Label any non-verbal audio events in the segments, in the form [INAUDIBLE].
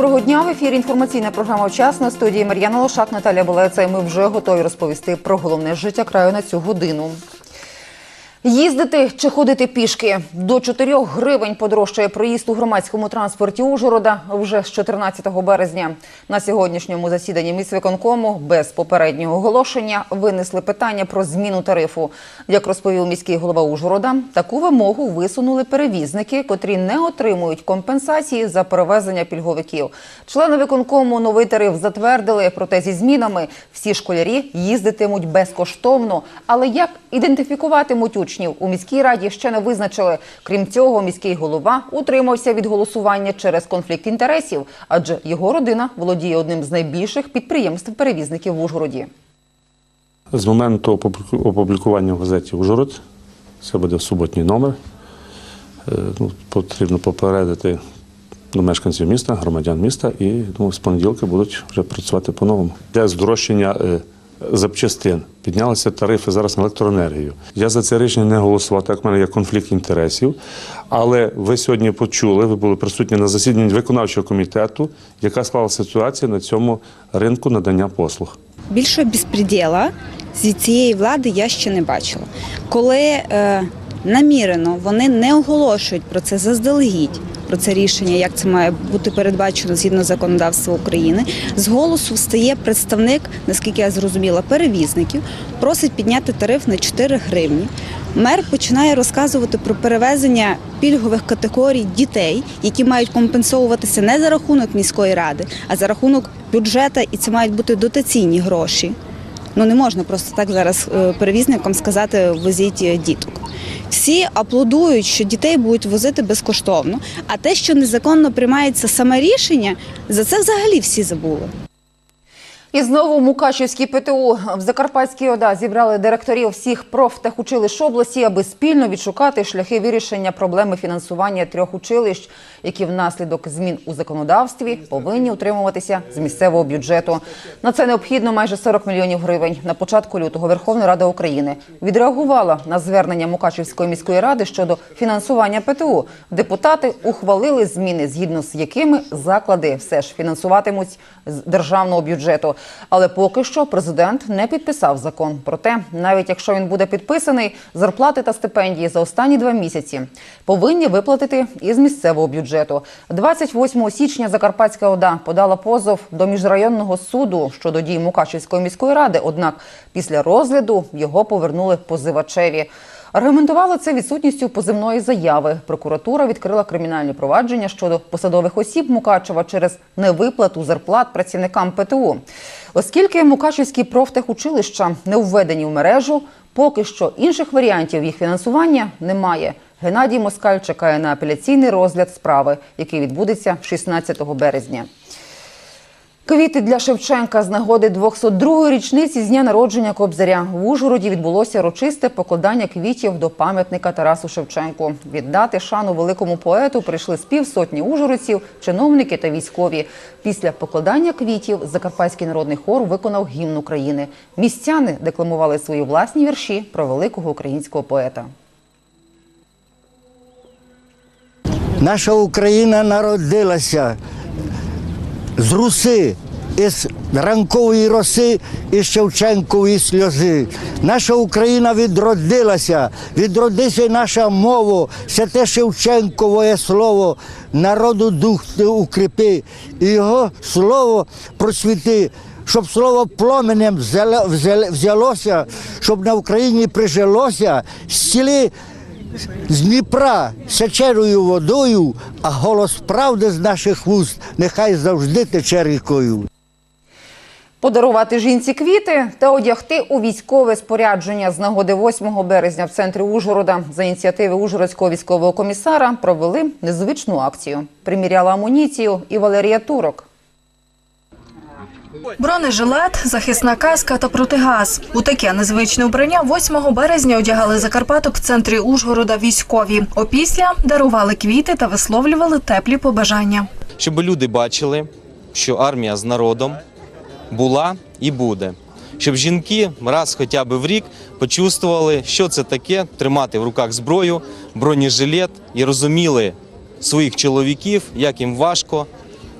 Доброго дня в ефірі. Інформаційна програма «Вчасно». В студії Мар'яна Лошак, Наталя Болеца. І ми вже готові розповісти про головне життя краю на цю годину. Їздити чи ходити пішки до 4 гривень подорожчає проїзд у громадському транспорті Ужгорода вже з 14 березня. На сьогоднішньому засіданні міськвиконкому без попереднього оголошення винесли питання про зміну тарифу. Як розповів міський голова Ужгорода, таку вимогу висунули перевізники, котрі не отримують компенсації за перевезення пільговиків. Члени виконкому новий тариф затвердили, проте зі змінами всі школярі їздитимуть безкоштовно. Але як ідентифікуватимуть учнів у міській раді ще не визначили. Крім цього, міський голова утримався від голосування через конфлікт інтересів, адже його родина володіє одним з найбільших підприємств перевізників в Ужгороді. З моменту опубліку- опублікування в газеті Ужгород, це буде суботній номер. е, Ну, потрібно попередити ну, мешканців міста, громадян міста, і думаю, з понеділка будуть вже працювати по-новому. Для здорожчання е, запчастин піднялися тарифи зараз на електроенергію. Я за це рішення не голосував, так в мене є конфлікт інтересів. Але ви сьогодні почули, ви були присутні на засіданні виконавчого комітету, яка склала ситуація на цьому ринку надання послуг. Більшого безпреділа з цієї влади я ще не бачила. Коли е, намірено вони не оголошують про це заздалегідь, про це рішення, як це має бути передбачено згідно законодавства України, з голосу встає представник, наскільки я зрозуміла, перевізників, просить підняти тариф на 4 гривні. Мер починає розказувати про перевезення пільгових категорій дітей, які мають компенсовуватися не за рахунок міської ради, а за рахунок бюджету, і це мають бути дотаційні гроші. Ну не можна просто так зараз е, перевізникам сказати возіть е, діток. Всі аплодують, що дітей будуть возити безкоштовно. А те, що незаконно приймається саме рішення, за це взагалі всі забули. І знову Мукачівський ПТУ в Закарпатській ОДА зібрали директорів всіх профтехучилищ області, аби спільно відшукати шляхи вирішення проблеми фінансування трьох училищ, які внаслідок змін у законодавстві повинні утримуватися з місцевого бюджету. На це необхідно майже 40 мільйонів гривень. На початку лютого Верховна Рада України відреагувала на звернення Мукачівської міської ради щодо фінансування ПТУ. Депутати ухвалили зміни, згідно з якими заклади все ж фінансуватимуть з державного бюджету. Але поки що президент не підписав закон. Проте, навіть якщо він буде підписаний, зарплати та стипендії за останні два місяці повинні виплатити із місцевого бюджету. 28 січня Закарпатська ОДА подала позов до міжрайонного суду щодо дій Мукачівської міської ради. Однак після розгляду його повернули позивачеві. Аргументували це відсутністю позивної заяви. Прокуратура відкрила кримінальні провадження щодо посадових осіб Мукачева через невиплату зарплат працівникам ПТУ. Оскільки Мукачевські профтехучилища не введені в мережу, поки що інших варіантів їх фінансування немає. Геннадій Москаль чекає на апеляційний розгляд справи, який відбудеться 16 березня. Квіти для Шевченка з нагоди 202-ї річниці з дня народження Кобзаря. В Ужгороді відбулося урочисте покладання квітів до пам'ятника Тарасу Шевченку. Віддати шану великому поету прийшли з півсотні ужгородців, чиновники та військові. Після покладання квітів Закарпатський народний хор виконав гімн України. Містяни декламували свої власні вірші про великого українського поета. Наша Україна народилася з руси, із ранкової роси і Шевченкової сльози. Наша Україна відродилася, відродися наша мова, святе Шевченкове слово, народу дух укріпи, і його слово просвіти. Щоб слово пломенем взяло- взяло- взялося, щоб на Україні прижилося, зціли з Дніпра сечерою водою, а голос правди з наших вуст нехай завжди тече рікою. Подарувати жінці квіти та одягти у військове спорядження з нагоди 8 березня в центрі Ужгорода за ініціативи Ужгородського військового комісара провели незвичну акцію. Приміряла амуніцію і Валерія Турок. Бронежилет, захисна каска та протигаз. У таке незвичне вбрання 8 березня одягали Закарпаток в центрі Ужгорода військові. Опісля дарували квіти та висловлювали теплі побажання. щоб люди бачили, що армія з народом була і буде. Щоб жінки раз хоча б в рік почувствували, що це таке тримати в руках зброю, бронежилет і розуміли своїх чоловіків, як їм важко,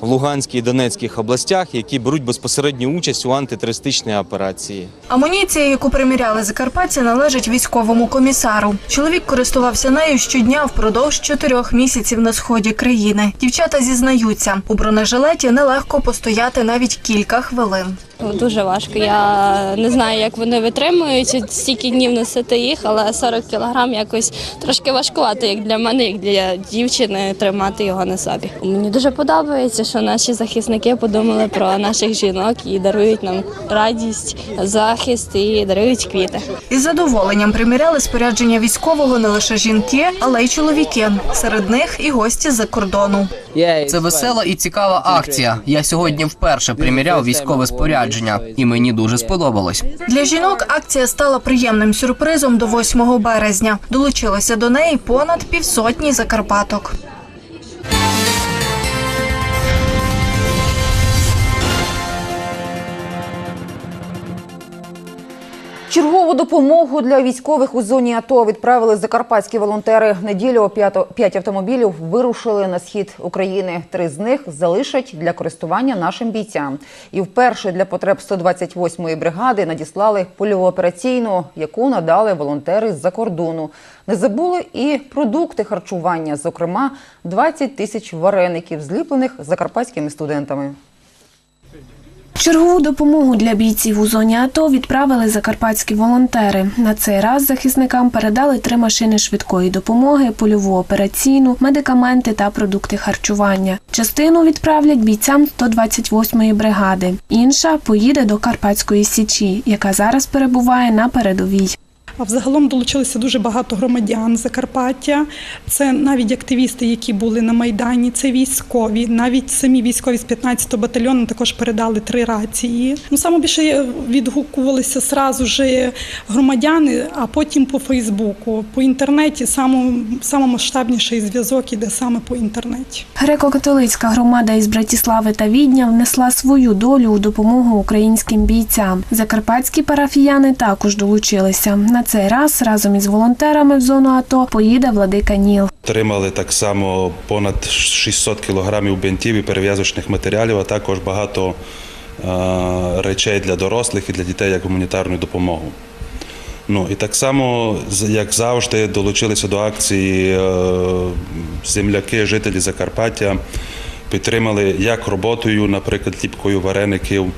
в Луганській і Донецьких областях, які беруть безпосередню участь у антитерористичній операції. Амуніція, яку приміряли закарпатці, належить військовому комісару. Чоловік користувався нею щодня впродовж чотирьох місяців на сході країни. Дівчата зізнаються, у бронежилеті нелегко постояти навіть кілька хвилин. Дуже важко. Я не знаю, як вони витримують стільки днів носити їх, але 40 кілограм якось трошки важкувато, як для мене, як для дівчини, тримати його на собі. Мені дуже подобається, що наші захисники подумали про наших жінок і дарують нам радість, захист і дарують квіти. Із задоволенням приміряли спорядження військового не лише жінки, але й чоловіки. Серед них і гості з-за кордону. Це весела і цікава акція. Я сьогодні вперше приміряв військове спорядження, і мені дуже сподобалось. Для жінок акція стала приємним сюрпризом до 8 березня. Долучилося до неї понад півсотні закарпаток. Чергову допомогу для військових у зоні АТО відправили закарпатські волонтери. Неділю п'ято- п'ять автомобілів вирушили на схід України. Три з них залишать для користування нашим бійцям. І вперше для потреб 128-ї бригади надіслали польову операційну, яку надали волонтери з-за кордону. Не забули і продукти харчування, зокрема 20 тисяч вареників, зліплених закарпатськими студентами. Чергову допомогу для бійців у зоні АТО відправили закарпатські волонтери. На цей раз захисникам передали три машини швидкої допомоги, польову операційну, медикаменти та продукти харчування. Частину відправлять бійцям 128-ї бригади. Інша поїде до Карпатської січі, яка зараз перебуває на передовій. А взагалом долучилося дуже багато громадян Закарпаття. Це навіть активісти, які були на майдані, це військові. Навіть самі військові з 15-го батальйону також передали три рації. Ну саме більше відгукувалися сразу ж громадяни, а потім по Фейсбуку. По інтернеті само, самомасштабніший зв'язок іде саме по інтернеті. Греко-католицька громада із Братіслави та Відня внесла свою долю у допомогу українським бійцям. Закарпатські парафіяни також долучилися. Цей раз разом із волонтерами в зону АТО поїде владика Ніл. Отримали так само понад 600 кілограмів бинтів і перев'язочних матеріалів, а також багато е, речей для дорослих і для дітей як гуманітарну допомогу. Ну і так само, як завжди, долучилися до акції е, земляки, жителі Закарпаття, підтримали як роботою, наприклад, ліпкою вареників,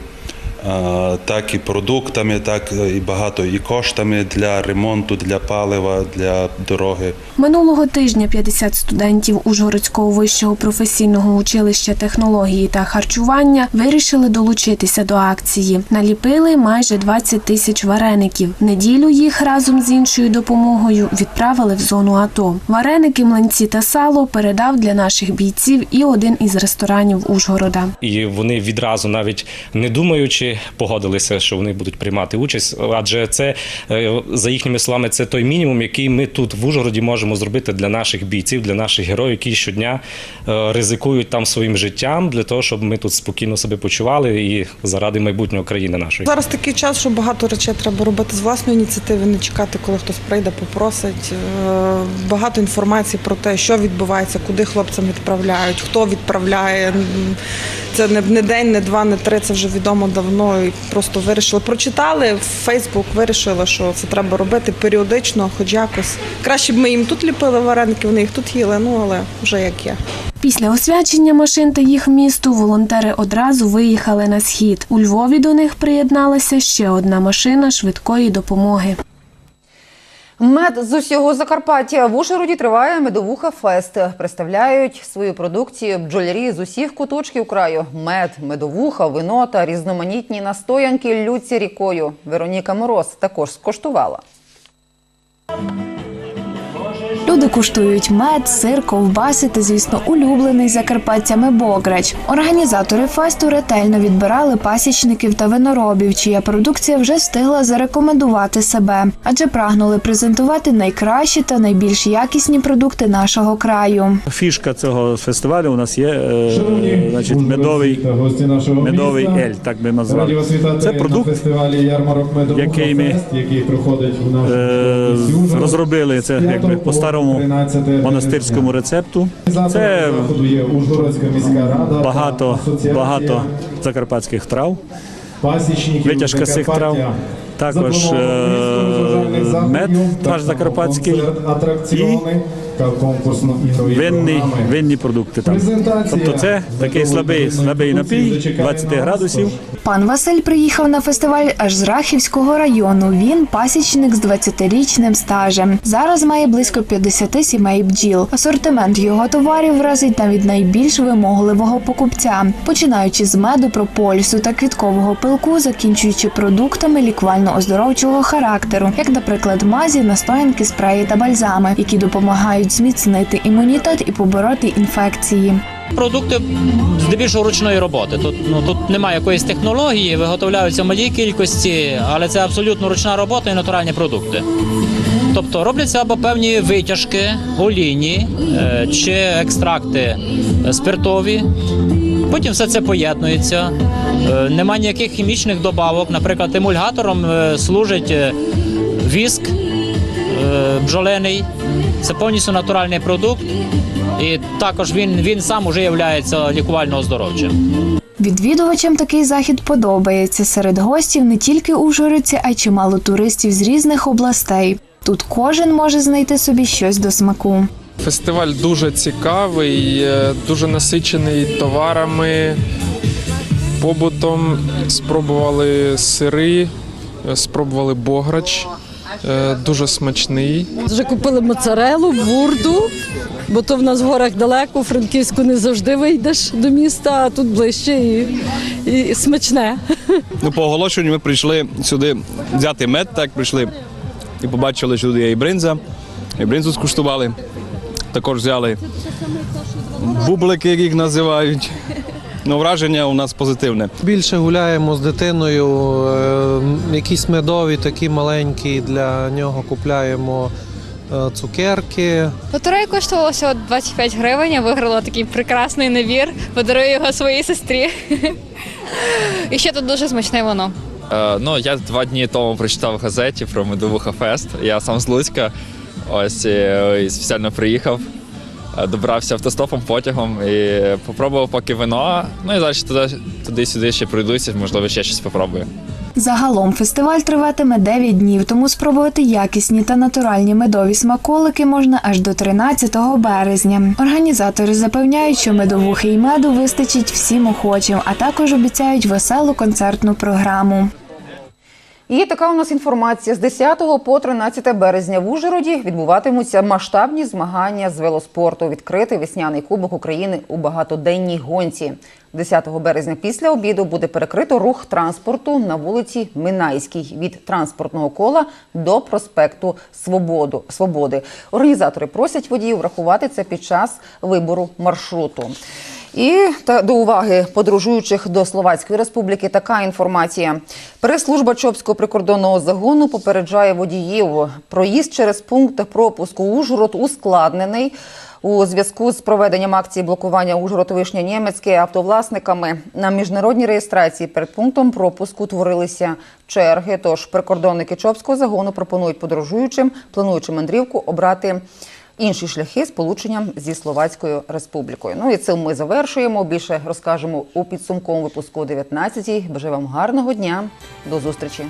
так і продуктами, так і багато і коштами для ремонту, для палива, для дороги. Минулого тижня 50 студентів Ужгородського вищого професійного училища технології та харчування вирішили долучитися до акції. Наліпили майже 20 тисяч вареників. В неділю їх разом з іншою допомогою відправили в зону АТО. Вареники, млинці та сало передав для наших бійців і один із ресторанів Ужгорода. і вони відразу, навіть не думаючи, погодилися, що вони будуть приймати участь. Адже це е, за їхніми словами, це той мінімум, який ми тут в Ужгороді можемо зробити для наших бійців, для наших героїв, які щодня е, ризикують там своїм життям для того, щоб ми тут спокійно себе почували і заради майбутнього країни нашої. Зараз такий час, що багато речей треба робити з власної ініціативи, не чекати, коли хтось прийде, попросить. Е, Багато інформації про те, що відбувається, куди хлопцям відправляють, хто відправляє. Це не день, не два, не три. Це вже відомо давно. І просто вирішили. Прочитали в Фейсбук, вирішили, що це треба робити періодично, хоч якось. Краще б ми їм тут ліпили вареники, вони їх тут їли, ну але вже як є. Після освячення машин та їх місту волонтери одразу виїхали на схід. У Львові до них приєдналася ще одна машина швидкої допомоги. Мед з усього Закарпаття в Ужгороді триває медовуха фест. Представляють свою продукцію бджолярі з усіх куточків краю. Мед, медовуха, вино та різноманітні настоянки лються рікою. Вероніка Мороз також скоштувала. Люди куштують мед, сир, ковбаси та, звісно, улюблений закарпатцями бограч. Організатори фесту ретельно відбирали пасічників та виноробів, чия продукція вже встигла зарекомендувати себе, адже прагнули презентувати найкращі та найбільш якісні продукти нашого краю. Фішка цього фестивалю у нас є е, значить, медовий, медовий ель, так би назвали. Це продукт, який ми е, розробили це якби по старому монастирському рецепту. Це багато, багато закарпатських трав, витяжка з цих трав. Також е, мед наш закарпатський і винні, винні продукти там. Тобто це такий слабий, слабий напій 20 градусів. Пан Василь приїхав на фестиваль аж з Рахівського району. Він пасічник з 20-річним стажем. Зараз має близько 50 сімей бджіл. Асортимент його товарів вразить навіть найбільш вимогливого покупця, починаючи з меду, пропольсу та квіткового пилку, закінчуючи продуктами лікувально-оздоровчого характеру, як, наприклад, мазі, настоянки, спреї та бальзами, які допомагають зміцнити імунітет і побороти інфекції. Продукти здебільшого ручної роботи. Тут ну тут немає якоїсь технології, виготовляються в малій кількості, але це абсолютно ручна робота і натуральні продукти. Тобто робляться або певні витяжки, олійні е, чи екстракти е, спиртові. Потім все це поєднується. Е, Нема ніяких хімічних добавок. Наприклад, емульгатором служить віск е, бджолиний. Це повністю натуральний продукт. І також він, він сам уже є лікувально оздоровчим. Відвідувачам такий захід подобається. Серед гостів не тільки ужгородці, а й чимало туристів з різних областей. Тут кожен може знайти собі щось до смаку. Фестиваль дуже цікавий, е, дуже насичений товарами, побутом. Спробували сири, е, спробували бограч, дуже смачний. Вже купили моцарелу, бурду, бо то в нас в горах далеко, у Франківську не завжди вийдеш до міста, а тут ближче і, і смачне. Ну, по оголошенню ми прийшли сюди взяти мед, так прийшли і побачили, що тут є і бринза, і бринзу скуштували. Також взяли бублики, як їх називають. Ну, враження у нас позитивне. Більше гуляємо з дитиною, е, якісь медові, такі маленькі для нього купляємо е, цукерки. Лотерея коштувала всього 25 гривень. Я виграла такий прекрасний набір. Подарую його своїй сестрі. [LAUGHS] І ще тут дуже смачне воно. Е, ну, я два дні тому прочитав в газеті про Медовуха Фест. Я сам з Луцька. Ось і, і спеціально приїхав, добрався автостопом, потягом і попробував поки вино. Ну і туди, туди-сюди ще пройдуся, можливо, ще щось попробую. Загалом фестиваль триватиме 9 днів, тому спробувати якісні та натуральні медові смаколики можна аж до 13 березня. Організатори запевняють, що медовухи й меду вистачить всім охочим, а також обіцяють веселу концертну програму. І така у нас інформація. З 10 по 13 березня в Ужгороді відбуватимуться масштабні змагання з велоспорту. Відкритий весняний кубок України у багатоденній гонці. 10 березня після обіду буде перекрито рух транспорту на вулиці Минайській від транспортного кола до проспекту Свободу Свободи. Організатори просять водіїв врахувати це під час вибору маршруту. І та до уваги подорожуючих до Словацької республіки така інформація. Прес-служба Чопського прикордонного загону попереджає водіїв. Проїзд через пункт пропуску Ужгород ускладнений. У зв'язку з проведенням акції блокування Ужгород Вишня Німецьке автовласниками на міжнародній реєстрації перед пунктом пропуску утворилися черги. Тож прикордонники Чопського загону пропонують подорожуючим, плануючи мандрівку, обрати інші шляхи сполучення зі Словацькою республікою. Ну і цим ми завершуємо. Більше розкажемо у підсумковому випуску о 19-й. Бажаю вам гарного дня. До зустрічі.